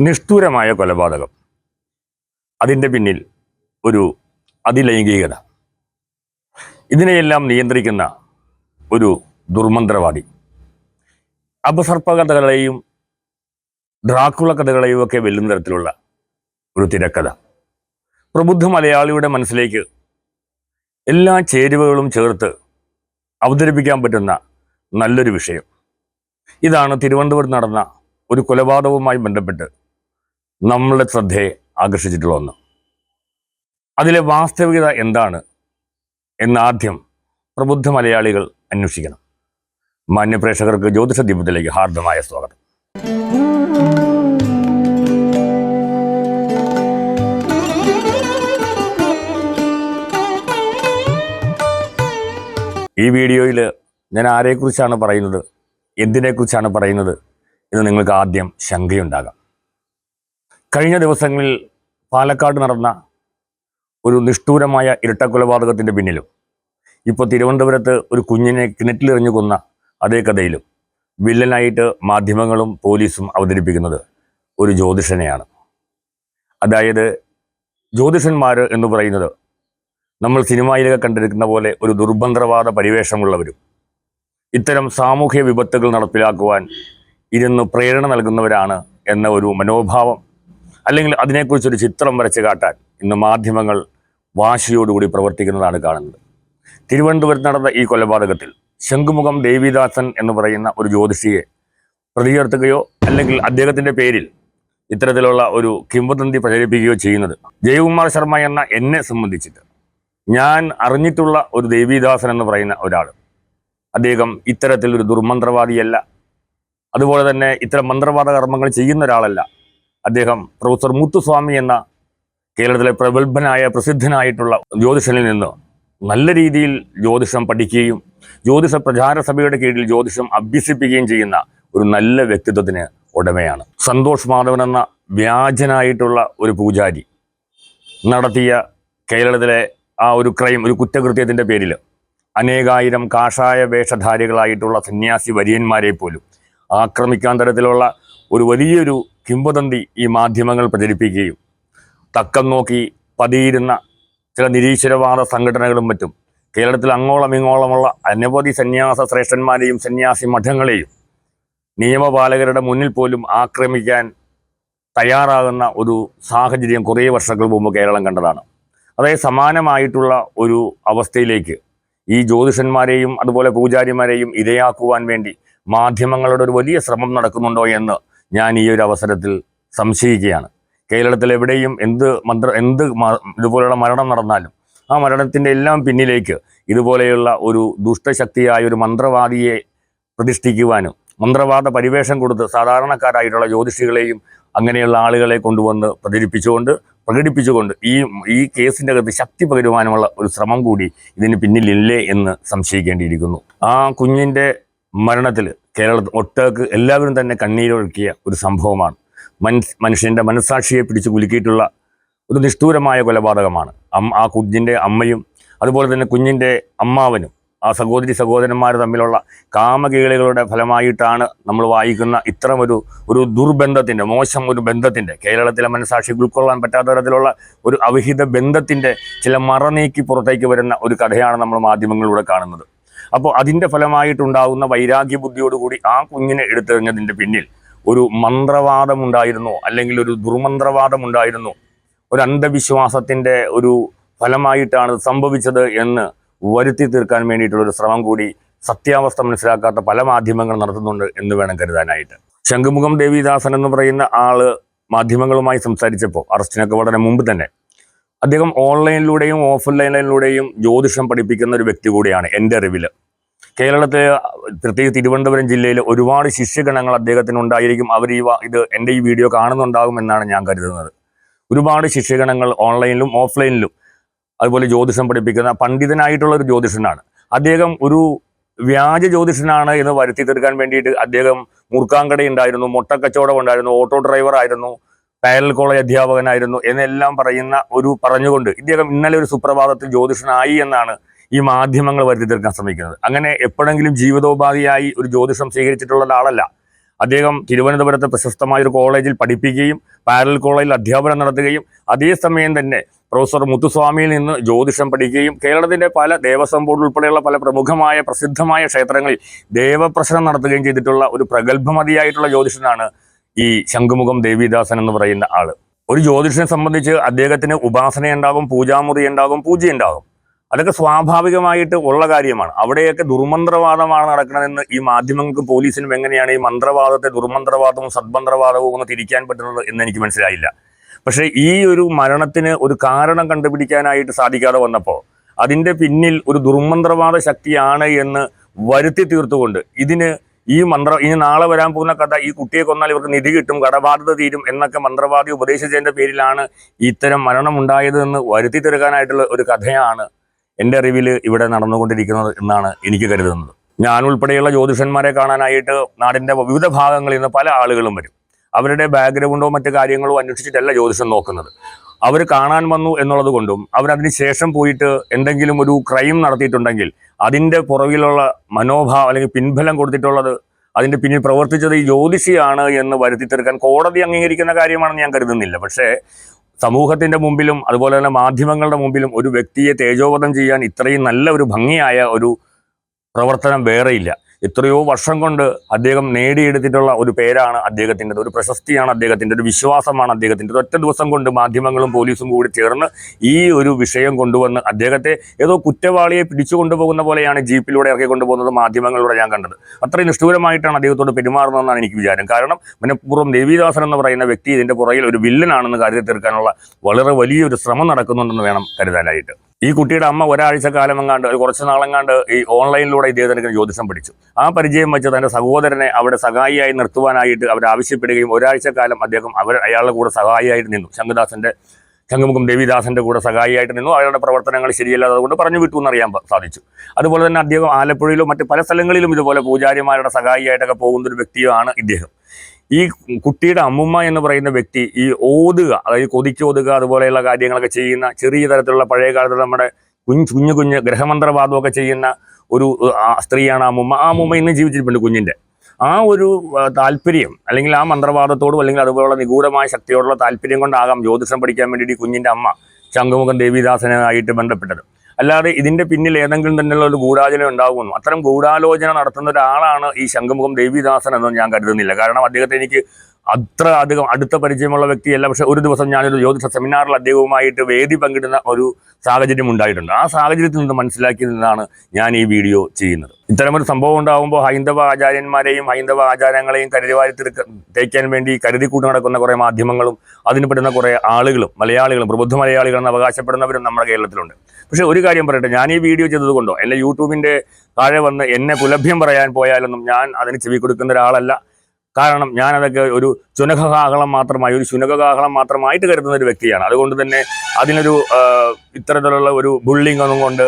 നിഷ്ഠൂരമായ കൊലപാതകം. അതിന്റെ പിന്നിൽ ഒരു അതിലൈംഗികത. ഇതിനെയെല്ലാം നിയന്ത്രിക്കുന്ന ഒരു ദുർമന്ത്രവാദി. അപസർപ്പകഥകളെയും ഡ്രാക്കുള കഥകളെയും ഒക്കെ വെല്ലുന്ന തരത്തിലുള്ള ഒരു തിരക്കഥ. പ്രബുദ്ധ മലയാളിയുടെ മനസ്സിലേക്ക് എല്ലാ ചേരുവകളും ചേർത്ത് അവതരിപ്പിക്കാൻ പറ്റുന്ന നല്ലൊരു വിഷയം. ഇതാണ് തിരുവനന്തപുരത്ത് നടന്ന ഒരു കൊലപാതകവുമായി ബന്ധപ്പെട്ട് നമ്മളുടെ ശ്രദ്ധയെ ആകർഷിച്ചിട്ടുള്ള ഒന്ന്. അതിലെ വാസ്തവികത എന്താണ് എന്നാദ്യം പ്രബുദ്ധ മലയാളികൾ അന്വേഷിക്കണം. മാന്യപ്രേക്ഷകർക്ക് ജ്യോതിഷ ദീപത്തിലേക്ക് ഹാർദമായ സ്വാഗതം. ഈ വീഡിയോയിൽ ഞാൻ ആരെക്കുറിച്ചാണ് പറയുന്നത് എന്തിനെക്കുറിച്ചാണ് പറയുന്നത് എന്ന് നിങ്ങൾക്ക് ആദ്യം ശങ്കയുണ്ടാകാം. കഴിഞ്ഞ ദിവസങ്ങളിൽ പാലക്കാട് നടന്ന ഒരു നിഷ്ഠൂരമായ ഇരട്ടക്കൊലപാതകത്തിന്റെ പിന്നിലും ഇപ്പോൾ തിരുവനന്തപുരത്ത് ഒരു കുഞ്ഞിനെ കിണറ്റിലെറിഞ്ഞു കൊന്ന അതേ കഥയിലും വില്ലനായിട്ട് മാധ്യമങ്ങളും പോലീസും അവതരിപ്പിക്കുന്നത് ഒരു ജ്യോതിഷനെയാണ്. അതായത് ജ്യോതിഷന്മാർ എന്ന് പറയുന്നത് നമ്മൾ സിനിമയിലൊക്കെ കണ്ടിരിക്കുന്ന പോലെ ഒരു ദുർബന്ധവാദ പരിവേഷമുള്ളവരും ഇത്തരം സാമൂഹ്യ വിപത്തുകൾ നടപ്പിലാക്കുവാൻ ഇരുന്ന് പ്രേരണ നൽകുന്നവരാണ് എന്ന ഒരു മനോഭാവം അല്ലെങ്കിൽ അതിനെക്കുറിച്ചൊരു ചിത്രം വരച്ച് കാട്ടാൻ ഇന്ന് മാധ്യമങ്ങൾ വാശിയോടുകൂടി പ്രവർത്തിക്കുന്നതാണ് കാണുന്നത്. തിരുവനന്തപുരത്ത് നടന്ന ഈ കൊലപാതകത്തിൽ ശംഖുമുഖം ദേവിദാസൻ എന്ന് പറയുന്ന ഒരു ജ്യോതിഷിയെ പ്രതിചേർത്തുകയോ അല്ലെങ്കിൽ അദ്ദേഹത്തിന്റെ പേരിൽ ഇത്തരത്തിലുള്ള ഒരു കിംവദന്തി പ്രചരിപ്പിക്കുകയോ ചെയ്യുന്നത് ജയകുമാർ ശർമ്മ എന്ന എന്നെ സംബന്ധിച്ചിട്ട് ഞാൻ അറിഞ്ഞിട്ടുള്ള ഒരു ദേവിദാസൻ എന്ന് പറയുന്ന ഒരാൾ. അദ്ദേഹം ഇത്തരത്തിൽ ഒരു ദുർമന്ത്രവാദിയല്ല. അതുപോലെ തന്നെ ഇത്തരം മന്ത്രവാദ കർമ്മങ്ങൾ ചെയ്യുന്ന ഒരാളല്ല. അദ്ദേഹം പ്രൊഫസർ മുത്തുസ്വാമി എന്ന കേരളത്തിലെ പ്രഗത്ഭനായ പ്രസിദ്ധനായിട്ടുള്ള ജ്യോതിഷനിൽ നിന്ന് നല്ല രീതിയിൽ ജ്യോതിഷം പഠിക്കുകയും ജ്യോതിഷ പ്രചാര സഭയുടെ കീഴിൽ ജ്യോതിഷം അഭ്യസിപ്പിക്കുകയും ചെയ്യുന്ന ഒരു നല്ല വ്യക്തിത്വത്തിന് ഉടമയാണ്. സന്തോഷ് മാധവൻ എന്ന വ്യാജനായിട്ടുള്ള ഒരു പൂജാരി നടത്തിയ കേരളത്തിലെ ആ ഒരു ക്രൈം ഒരു കുറ്റകൃത്യത്തിന്റെ പേരിൽ അനേകായിരം കാഷായ വേഷധാരികളായിട്ടുള്ള സന്യാസി വര്യന്മാരെ പോലും ആക്രമിക്കാൻ തരത്തിലുള്ള ഒരു വലിയൊരു കിംവദന്തി ഈ മാധ്യമങ്ങൾ പ്രചരിപ്പിക്കുകയും തക്കം നോക്കി പതിയിരുന്ന ചില നിരീശ്വരവാദ സംഘടനകളും മറ്റും കേരളത്തിൽ അങ്ങോളം ഇങ്ങോളമുള്ള അനവധി സന്യാസ ശ്രേഷ്ഠന്മാരെയും സന്യാസി മഠങ്ങളെയും നിയമപാലകരുടെ മുന്നിൽ പോലും ആക്രമിക്കാൻ തയ്യാറാകുന്ന ഒരു സാഹചര്യം കുറേ വർഷങ്ങൾ മുമ്പ് കേരളം കണ്ടതാണ്. അതായത് സമാനമായിട്ടുള്ള ഒരു അവസ്ഥയിലേക്ക് ഈ ജ്യോതിഷന്മാരെയും അതുപോലെ പൂജാരിമാരെയും ഇരയാക്കുവാൻ വേണ്ടി മാധ്യമങ്ങളുടെ ഒരു വലിയ ശ്രമം നടക്കുന്നുണ്ടോ എന്ന് ഞാൻ ഈ ഒരു അവസരത്തിൽ സംശയിക്കുകയാണ്. കേരളത്തിൽ എവിടെയും എന്ത് മന്ത്ര എന്ത് ഇതുപോലെയുള്ള മരണം നടന്നാലും ആ മരണത്തിന്റെ എല്ലാം പിന്നിലേക്ക് ഇതുപോലെയുള്ള ഒരു ദുഷ്ടശക്തിയായ ഒരു മന്ത്രവാദിയെ പ്രതിഷ്ഠിക്കുവാനും മന്ത്രവാദ പരിവേഷം കൊടുത്ത് സാധാരണക്കാരായിട്ടുള്ള ജ്യോതിഷികളെയും അങ്ങനെയുള്ള ആളുകളെ കൊണ്ടുവന്ന് പ്രചരിപ്പിച്ചുകൊണ്ട് പ്രകടിപ്പിച്ചുകൊണ്ട് ഈ ഈ കേസിന്റെ അകത്ത് ശക്തി പകരുവാനുമുള്ള ഒരു ശ്രമം കൂടി ഇതിന് പിന്നിലില്ലേ എന്ന് സംശയിക്കേണ്ടിയിരിക്കുന്നു. ആ കുഞ്ഞിന്റെ മരണത്തിൽ കേരളത്തിൽ ഒട്ടേക്ക് എല്ലാവരും തന്നെ കണ്ണീരൊഴുക്കിയ ഒരു സംഭവമാണ്. മനുഷ്യന്റെ മനുഷ്യന്റെ മനസ്സാക്ഷിയെ പിടിച്ച് കുലുക്കിയിട്ടുള്ള ഒരു നിഷ്ഠൂരമായ കൊലപാതകമാണ്. ആ കുഞ്ഞിന്റെ അമ്മയും അതുപോലെ തന്നെ കുഞ്ഞിന്റെ അമ്മാവനും ആ സഹോദരി സഹോദരന്മാർ തമ്മിലുള്ള കാമകേളികളുടെ ഫലമായിട്ടാണ് നമ്മൾ വായിക്കുന്ന ഇത്തരമൊരു ഒരു ദുർബന്ധത്തിന്റെ മോശം ഒരു ബന്ധത്തിന്റെ കേരളത്തിലെ മനസാക്ഷി ഉൾക്കൊള്ളാൻ പറ്റാത്ത തരത്തിലുള്ള ഒരു അവിഹിത ബന്ധത്തിന്റെ ചില മറ നീക്കി പുറത്തേക്ക് വരുന്ന ഒരു കഥയാണ് നമ്മൾ മാധ്യമങ്ങളിലൂടെ കാണുന്നത്. അപ്പോൾ അതിന്റെ ഫലമായിട്ടുണ്ടാകുന്ന വൈരാഗ്യ ബുദ്ധിയോടുകൂടി ആ കുഞ്ഞിനെ എടുത്തെറിഞ്ഞതിന്റെ പിന്നിൽ ഒരു മന്ത്രവാദമുണ്ടായിരുന്നോ അല്ലെങ്കിൽ ഒരു ദുർമന്ത്രവാദമുണ്ടായിരുന്നോ. ഒരു അന്ധവിശ്വാസത്തിന്റെ ഒരു ഫലമായിട്ടാണ് സംഭവിച്ചത് എന്ന് വരുത്തി തീർക്കാൻ വേണ്ടിയിട്ടുള്ള ഒരു ശ്രമം കൂടി സത്യാവസ്ഥ മനസ്സിലാക്കാത്ത പല മാധ്യമങ്ങൾ നടത്തുന്നുണ്ട് എന്ന് വേണം കരുതാനായിട്ട്. ശംഖുമുഖം ദേവിദാസൻ എന്ന് പറയുന്ന ആൾ മാധ്യമങ്ങളുമായി സംസാരിച്ചപ്പോൾ അറസ്റ്റിനൊക്കെ വളരെ മുമ്പ് തന്നെ അദ്ദേഹം ഓൺലൈനിലൂടെയും ഓഫ്ലൈനിലൂടെയും ജ്യോതിഷം പഠിപ്പിക്കുന്ന ഒരു വ്യക്തി കൂടിയാണ് എന്റെ അറിവിൽ കേരളത്തിലെ പ്രത്യേകിച്ച് തിരുവനന്തപുരം ജില്ലയിൽ ഒരുപാട് ശിഷ്യഗണങ്ങൾ അദ്ദേഹത്തിന് ഉണ്ടായിരിക്കും അവർ ഈ ഇത് എന്റെ ഈ വീഡിയോ കാണുന്നുണ്ടാകും എന്നാണ് ഞാൻ കരുതുന്നത്. ഒരുപാട് ശിഷ്യഗണങ്ങൾ ഓൺലൈനിലും ഓഫ്ലൈനിലും അതുപോലെ ജ്യോതിഷം പഠിപ്പിക്കുന്ന പണ്ഡിതനായിട്ടുള്ള ഒരു ജ്യോതിഷനാണ്. അദ്ദേഹം ഒരു വ്യാജ ജ്യോതിഷനാണ് എന്ന് വരുത്തി തീർക്കാൻ വേണ്ടിയിട്ട് അദ്ദേഹം മുറുക്കാങ്കട ഉണ്ടായിരുന്നു മുട്ടക്കച്ചവടം ഉണ്ടായിരുന്നു ഓട്ടോ ഡ്രൈവർ ആയിരുന്നു പാരൽ കോളേജ് അധ്യാപകനായിരുന്നു എന്നെല്ലാം പറയുന്ന ഒരു പറഞ്ഞുകൊണ്ട് ഇദ്ദേഹം ഇന്നലെ ഒരു സുപ്രഭാതത്തിൽ ജ്യോതിഷനായി എന്നാണ് ഈ മാധ്യമങ്ങൾ വരുത്തി തീർക്കാൻ ശ്രമിക്കുന്നത്. അങ്ങനെ എപ്പോഴെങ്കിലും ജീവിതോപാധിയായി ഒരു ജ്യോതിഷം സ്വീകരിച്ചിട്ടുള്ള ഒരാളല്ല. അദ്ദേഹം തിരുവനന്തപുരത്തെ പ്രശസ്തമായ ഒരു കോളേജിൽ പഠിപ്പിക്കുകയും പാരൽ കോളേജിൽ അധ്യാപനം നടത്തുകയും അതേസമയം തന്നെ പ്രൊഫസർ മുത്തുസ്വാമിയിൽ നിന്ന് ജ്യോതിഷം പഠിക്കുകയും കേരളത്തിന്റെ പല ദേവസ്വം ബോർഡ് ഉൾപ്പെടെയുള്ള പല പ്രമുഖമായ പ്രസിദ്ധമായ ക്ഷേത്രങ്ങളിൽ ദേവപ്രശ്നം നടത്തുകയും ചെയ്തിട്ടുള്ള ഒരു പ്രഗത്ഭമതിയായിട്ടുള്ള ജ്യോതിഷനാണ് ഈ ശംഖുമുഖം ദേവിദാസൻ എന്ന് പറയുന്ന ആൾ. ഒരു ജ്യോതിഷനെ സംബന്ധിച്ച് അദ്ദേഹത്തിന് ഉപാസന ഉണ്ടാകും പൂജാമുറി ഉണ്ടാകും പൂജയുണ്ടാകും. അതൊക്കെ സ്വാഭാവികമായിട്ട് ഉള്ള കാര്യമാണ്. അവിടെയൊക്കെ ദുർമന്ത്രവാദമാണ് നടക്കണമെന്ന് ഈ മാധ്യമങ്ങൾക്കും പോലീസിനും എങ്ങനെയാണ് ഈ മന്ത്രവാദത്തെ ദുർമന്ത്രവാദവും സദ്മന്ത്രവാദവും ഒന്ന് തിരിക്കാൻ പറ്റുന്നത് എന്ന് എനിക്ക് മനസ്സിലായില്ല. പക്ഷേ ഈ ഒരു മരണത്തിന് ഒരു കാരണം കണ്ടുപിടിക്കാനായിട്ട് സാധിക്കാതെ വന്നപ്പോൾ അതിന്റെ പിന്നിൽ ഒരു ദുർമന്ത്രവാദ ശക്തിയാണ് എന്ന് വരുത്തി തീർത്തുകൊണ്ട് ഇതിന് ഈ മന്ത്ര ഇനി നാളെ വരാൻ പോകുന്ന കഥ ഈ കുട്ടിയെ കൊന്നാൽ ഇവർക്ക് നിധി കിട്ടും കടബാധ്യത തീരും എന്നൊക്കെ മന്ത്രവാദി ഉപദേശിച്ചതിന്റെ പേരിലാണ് ഇത്തരം മരണം ഉണ്ടായത് എന്ന് വരുത്തി തീർക്കാനായിട്ടുള്ള ഒരു കഥയാണ് എന്റെ അറിവിൽ ഇവിടെ നടന്നുകൊണ്ടിരിക്കുന്നത് എന്നാണ് എനിക്ക് കരുതുന്നത്. ഞാൻ ഉൾപ്പെടെയുള്ള ജ്യോതിഷന്മാരെ കാണാനായിട്ട് നാടിന്റെ വിവിധ ഭാഗങ്ങളിൽ നിന്ന് പല ആളുകളും വരും. അവരുടെ ബാക്ക്ഗ്രൗണ്ടോ മറ്റു കാര്യങ്ങളോ അന്വേഷിച്ചിട്ടല്ല ജ്യോതിഷം നോക്കുന്നത്. അവർ കാണാൻ വന്നു എന്നുള്ളത് കൊണ്ടും അവരതിന് ശേഷം പോയിട്ട് എന്തെങ്കിലും ഒരു ക്രൈം നടത്തിയിട്ടുണ്ടെങ്കിൽ അതിന്റെ പുറകിലുള്ള മനോഭാവം അല്ലെങ്കിൽ പിൻബലം കൊടുത്തിട്ടുള്ളത് അതിന്റെ പിന്നിൽ പ്രവർത്തിച്ചത് ഈ ജ്യോതിഷിയാണ് എന്ന് വരുത്തി തീർക്കാൻ കോടതി അംഗീകരിക്കുന്ന കാര്യമാണെന്ന് ഞാൻ കരുതുന്നില്ല. പക്ഷേ സമൂഹത്തിന്റെ മുമ്പിലും അതുപോലെ തന്നെ മാധ്യമങ്ങളുടെ മുമ്പിലും ഒരു വ്യക്തിയെ തേജോവധം ചെയ്യാൻ ഇത്രയും നല്ല ഒരു ഭംഗിയായ ഒരു പ്രവർത്തനം വേറെയില്ല. എത്രയോ വർഷം കൊണ്ട് അദ്ദേഹം നേടിയെടുത്തിട്ടുള്ള ഒരു പേരാണ് അദ്ദേഹത്തിന്റെ ഒരു പ്രശസ്തിയാണ് അദ്ദേഹത്തിന്റെ ഒരു വിശ്വാസമാണ് അദ്ദേഹത്തിന്റെ ഒറ്റ ദിവസം കൊണ്ട് മാധ്യമങ്ങളും പോലീസും കൂടി ചേർന്ന് ഈ ഒരു വിഷയം കൊണ്ടുവന്ന് അദ്ദേഹത്തെ ഏതോ കുറ്റവാളിയെ പിടിച്ചു കൊണ്ടുപോകുന്ന പോലെയാണ് ജീപ്പിലൂടെ ഇറക്കി കൊണ്ടുപോകുന്നത് മാധ്യമങ്ങളിലൂടെ ഞാൻ കണ്ടത്. അത്രയും നിഷ്ഠൂരമായിട്ടാണ് അദ്ദേഹത്തോട് പെരുമാറുന്നതെന്നാണ് എനിക്ക് വിചാരം. കാരണം മനഃപൂർവം ദേവിദാസൻ എന്ന് പറയുന്ന വ്യക്തി ഇതിന്റെ പുറകിൽ ഒരു വില്ലനാണെന്ന് കരുതി തീർക്കാനുള്ള വളരെ വലിയൊരു ശ്രമം നടക്കുന്നുണ്ടെന്ന് വേണം കരുതാനായിട്ട്. ഈ കുട്ടിയുടെ അമ്മ ഒരാഴ്ച കാലം എങ്ങാണ്ട് കുറച്ച് നാളെങ്ങാണ്ട് ഈ ഓൺലൈനിലൂടെ ഇദ്ദേഹത്തിന് ജ്യോതിഷം പഠിച്ചു. ആ പരിചയം വെച്ച് തന്റെ സഹോദരനെ അവിടെ സഹായിയായി നിർത്തുവാനായിട്ട് അവർ ആവശ്യപ്പെടുകയും ഒരാഴ്ച കാലം അദ്ദേഹം അവർ അയാളുടെ കൂടെ സഹായിയായിട്ട് നിന്നു. ശംഖുദാസന്റെ ശംഖുമുഖം ദേവിദാസന്റെ കൂടെ സഹായിയായിട്ട് നിന്നു. അയാളുടെ പ്രവർത്തനങ്ങൾ ശരിയല്ലാതെ കൊണ്ട് പറഞ്ഞു വിട്ടു എന്നറിയാൻ സാധിച്ചു. അതുപോലെ തന്നെ അദ്ദേഹം ആലപ്പുഴയിലും മറ്റ് പല സ്ഥലങ്ങളിലും ഇതുപോലെ പൂജാരിമാരുടെ സഹായിയായിട്ടൊക്കെ പോകുന്ന ഒരു വ്യക്തിയാണ് ഇദ്ദേഹം. ഈ കുട്ടിയുടെ അമ്മുമ്മ എന്ന് പറയുന്ന വ്യക്തി ഈ ഓതുക അതായത് കൊതിക്കോതുക അതുപോലെയുള്ള കാര്യങ്ങളൊക്കെ ചെയ്യുന്ന ചെറിയ തരത്തിലുള്ള പഴയ കാലത്ത് നമ്മുടെ കുഞ്ഞ് കുഞ്ഞു കുഞ്ഞ് ഗ്രഹമന്ത്രവാദമൊക്കെ ചെയ്യുന്ന ഒരു സ്ത്രീയാണ് അമ്മുമ്മ. ആ അമ്മുമ്മ ഇന്ന് ജീവിച്ചിട്ടുണ്ട് കുഞ്ഞിന്റെ. ആ ഒരു താല്പര്യം അല്ലെങ്കിൽ ആ മന്ത്രവാദത്തോടും അല്ലെങ്കിൽ അതുപോലുള്ള നിഗൂഢമായ ശക്തിയോടുള്ള താല്പര്യം കൊണ്ടാകാം ജ്യോതിഷം പഠിക്കാൻ വേണ്ടിയിട്ട് ഈ കുഞ്ഞിന്റെ അമ്മ ശംഖുമുഖം ദേവിദാസനായിട്ട് ബന്ധപ്പെട്ടത്. അല്ലാതെ ഇതിന്റെ പിന്നിൽ ഏതെങ്കിലും തന്നെയുള്ള ഒരു ഗൂഢാലോചന ഉണ്ടാകുമെന്നും അത്തരം ഗൂഢാലോചന നടത്തുന്ന ഒരാളാണ് ഈ ശംഖുമുഖം ദേവിദാസൻ എന്നും ഞാൻ കരുതുന്നില്ല. കാരണം അദ്ദേഹത്തെ എനിക്ക് അത്ര അധികം അടുത്ത പരിചയമുള്ള വ്യക്തിയല്ല. പക്ഷെ ഒരു ദിവസം ഞാനൊരു ജ്യോതിഷ സെമിനാറിൽ അദ്ദേഹവുമായിട്ട് വേദി പങ്കിടുന്ന ഒരു സാഹചര്യം ഉണ്ടായിട്ടുണ്ട്. ആ സാഹചര്യത്തിൽ നിന്ന് മനസ്സിലാക്കി നിന്നാണ് ഞാൻ ഈ വീഡിയോ ചെയ്യുന്നത്. ഇത്തരമൊരു സംഭവം ഉണ്ടാകുമ്പോൾ ഹൈന്ദവ ആചാര്യന്മാരെയും ഹൈന്ദവ ആചാരങ്ങളെയും കരുതിവാരി തേക്കാൻ വേണ്ടി കരുതി കൂട്ടി നടക്കുന്ന കുറേ മാധ്യമങ്ങളും അതിന് പെടുന്ന കുറേ ആളുകളും മലയാളികളും പ്രബുദ്ധ മലയാളികളെന്ന് അവകാശപ്പെടുന്നവരും നമ്മുടെ കേരളത്തിലുണ്ട്. പക്ഷേ ഒരു കാര്യം പറയട്ടെ ഞാൻ ഈ വീഡിയോ ചെയ്തതുകൊണ്ടോ എന്റെ യൂട്യൂബിന്റെ താഴെ വന്ന് എന്നെ പുലഭ്യം പറയാൻ പോയാലൊന്നും ഞാൻ അതിന് ചെവി കൊടുക്കുന്ന ഒരാളല്ല. കാരണം ഞാൻ അതൊക്കെ ഒരു ചുനകാഹളം മാത്രമായി ഒരു ചുനകാഹളം മാത്രമായിട്ട് കരുതുന്ന ഒരു വ്യക്തിയാണ്. അതുകൊണ്ട് തന്നെ അതിനൊരു ഇത്തരത്തിലുള്ള ഒരു ബുള്ളിങ് ഒന്നും കൊണ്ട്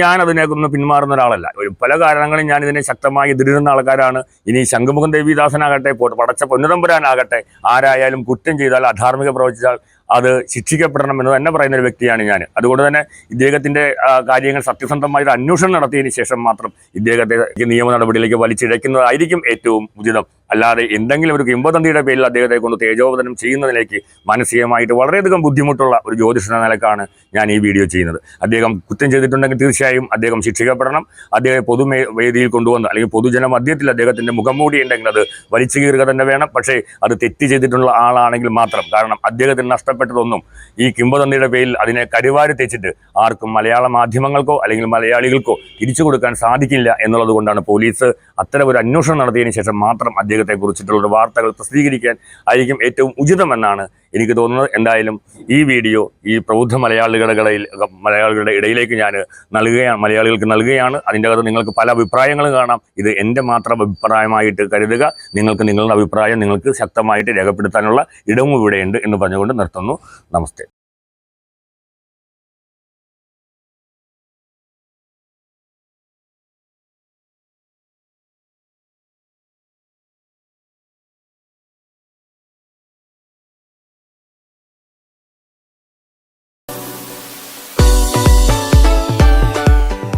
ഞാനതിനെ അതിനൊന്ന് പിന്മാറുന്ന ഒരാളല്ല. ഒരു പല കാരണങ്ങളും ഞാൻ ഇതിനെ ശക്തമായി എതിരിടുന്ന ആൾക്കാരാണ്. ഇനി ശംഖുമുഖം ദേവിദാസനാകട്ടെ പടച്ച പൊന്നുതമ്പുരാനാകട്ടെ ആരായാലും കുറ്റം ചെയ്താൽ അധാർമിക പ്രവർത്തിച്ചാൽ അത് ശിക്ഷിക്കപ്പെടണം എന്ന് തന്നെ പറയുന്ന ഒരു വ്യക്തിയാണ് ഞാൻ. അതുകൊണ്ട് തന്നെ ഇദ്ദേഹത്തിന്റെ കാര്യങ്ങൾ സത്യസന്ധമായ ഒരു അന്വേഷണം നടത്തിയതിന് ശേഷം മാത്രം ഇദ്ദേഹത്തെ നിയമ നടപടിയിലേക്ക് വലിച്ചിഴക്കുന്നതായിരിക്കും ഏറ്റവും ഉചിതം. അല്ലാതെ എന്തെങ്കിലും ഒരു കിംബതന്തിയുടെ പേരിൽ അദ്ദേഹത്തെ കൊണ്ട് തേജോവധനം ചെയ്യുന്നതിലേക്ക് മാനസികമായിട്ട് വളരെയധികം ബുദ്ധിമുട്ടുള്ള ഒരു ജ്യോതിഷ നിലക്കാണ് ഞാൻ ഈ വീഡിയോ ചെയ്യുന്നത്. അദ്ദേഹം കുറ്റം ചെയ്തിട്ടുണ്ടെങ്കിൽ തീർച്ചയായും അദ്ദേഹം ശിക്ഷിക്കപ്പെടണം. അദ്ദേഹം പൊതുമേ വേദിയിൽ കൊണ്ടുവന്ന് അല്ലെങ്കിൽ പൊതുജന മധ്യത്തിൽ അദ്ദേഹത്തിന്റെ മുഖം മൂടി ഉണ്ടെങ്കിൽ അത് വലിച്ചു കീറുക തന്നെ വേണം. പക്ഷേ അത് തെറ്റ് ചെയ്തിട്ടുള്ള ആളാണെങ്കിൽ മാത്രം. കാരണം അദ്ദേഹത്തിന് നഷ്ടപ്പെട്ടതൊന്നും ഈ കിംബതന്തിയുടെ പേരിൽ അതിനെ കരുവാരി തെച്ചിട്ട് ആർക്കും മലയാള മാധ്യമങ്ങൾക്കോ അല്ലെങ്കിൽ മലയാളികൾക്കോ തിരിച്ചു കൊടുക്കാൻ സാധിക്കില്ല എന്നുള്ളത് കൊണ്ടാണ് പോലീസ് അത്തരം ഒരു അന്വേഷണം നടത്തിയതിനു ശേഷം മാത്രം അദ്ദേഹത്തെ കുറിച്ചിട്ടുള്ള വാർത്തകൾ പ്രസിദ്ധീകരിക്കാൻ ആയിരിക്കും ഏറ്റവും ഉചിതമെന്നാണ് എനിക്ക് തോന്നുന്നത്. എന്തായാലും ഈ വീഡിയോ ഈ പ്രബുദ്ധ മലയാളികളുടെ മലയാളികളുടെ ഇടയിലേക്ക് ഞാൻ നൽകുകയാണ് മലയാളികൾക്ക് നൽകുകയാണ്. അതിന്റെ അകത്ത് നിങ്ങൾക്ക് പല അഭിപ്രായങ്ങളും കാണാം. ഇത് എന്റെ മാത്രം അഭിപ്രായമായിട്ട് കരുതുക. നിങ്ങൾക്ക് നിങ്ങളുടെ അഭിപ്രായം നിങ്ങൾക്ക് ശക്തമായിട്ട് രേഖപ്പെടുത്താനുള്ള ഇടവും ഇവിടെയുണ്ട് എന്ന് പറഞ്ഞുകൊണ്ട് നിർത്തുന്നു. നമസ്തേ.